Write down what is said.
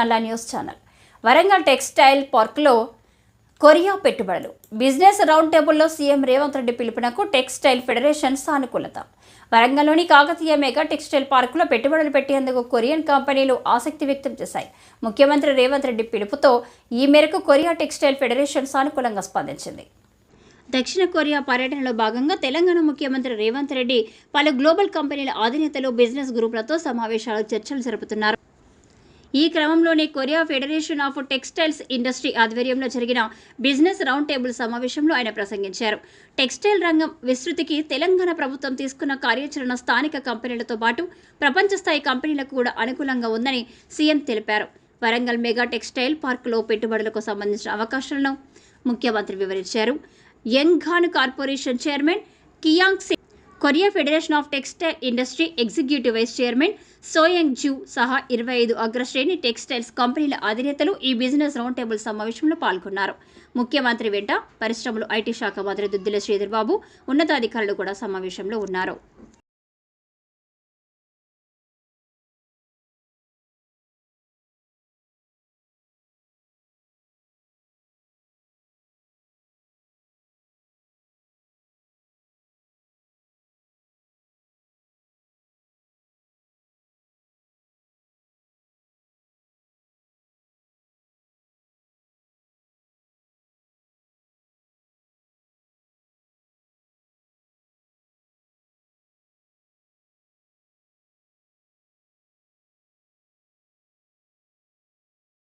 నల్ల news channel. Warangal textile పార్క్లో Korea పెట్టుబడులు. బిజినెస్ రౌండ్ టేబుల్లో సీఎం రేవంత్ రెడ్డి పిలుపునకు టెక్స్టైల్ ఫెడరేషన్ సానుకూలత. వరంగల్లోని కాకతీయ మెగా టెక్స్టైల్ పార్కులో పెట్టుబడులు పెట్టేందుకు కొరియన్ కంపెనీలు ఆసక్తి వ్యక్తం చేశాయి. ముఖ్యమంత్రి రేవంత్ రెడ్డి పిలుపుతో ఈ మేరకు కొరియా టెక్స్టైల్ ఫెడరేషన్ సానుకూలంగా స్పందించింది. దక్షిణ కొరియా పర్యటనలో భాగంగా తెలంగాణ ముఖ్యమంత్రి రేవంత్ రెడ్డి పలు గ్లోబల్ కంపెనీల అధినేతలు బిజినెస్ గ్రూపులతో సమావేశాలు చర్చలు జరుపుతున్నారు. ఈ క్రమంలోనే Korea federation of textiles industry ఆధ్వర్యంలో జరిగిన బిజినెస్ రౌండ్ టేబుల్ సమావేశంలో ఆయన ప్రసంగించారు. టెక్స్టైల్ రంగం విస్తృతికి తెలంగాణ ప్రభుత్వం తీసుకున్న కార్యాచరణ స్థానిక కంపెనీలతో పాటు ప్రపంచ స్థాయి కంపెనీలకు కూడా అనుకూలంగా ఉందని సీఎం తెలిపారు. వరంగల్ మెగా టెక్స్టైల్ పార్కులో పెట్టుబడులకు సంబంధించిన అవకాశాలను ముఖ్యమంత్రి వివరించారు. యంగ్ ఘాన్ కార్పొరేషన్ చైర్మన్ కియాంగ్ Singh Korea federation of textile industry executive vice chairman సోయంగ్ zoo సహా ఇరవై ఐదు అగ్రశ్రేణి టెక్స్టైల్స్ కంపెనీల అధినేతలు ఈ బిజినెస్ రౌండ్ టేబుల్ సమావేశంలో పాల్గొన్నారు. ముఖ్యమంత్రి వెంట పరిశ్రమలు ఐటీ శాఖ మంత్రి దుద్దిల శ్రీధర్బాబు ఉన్నతాధికారులు కూడా సమావేశంలో ఉన్నారు.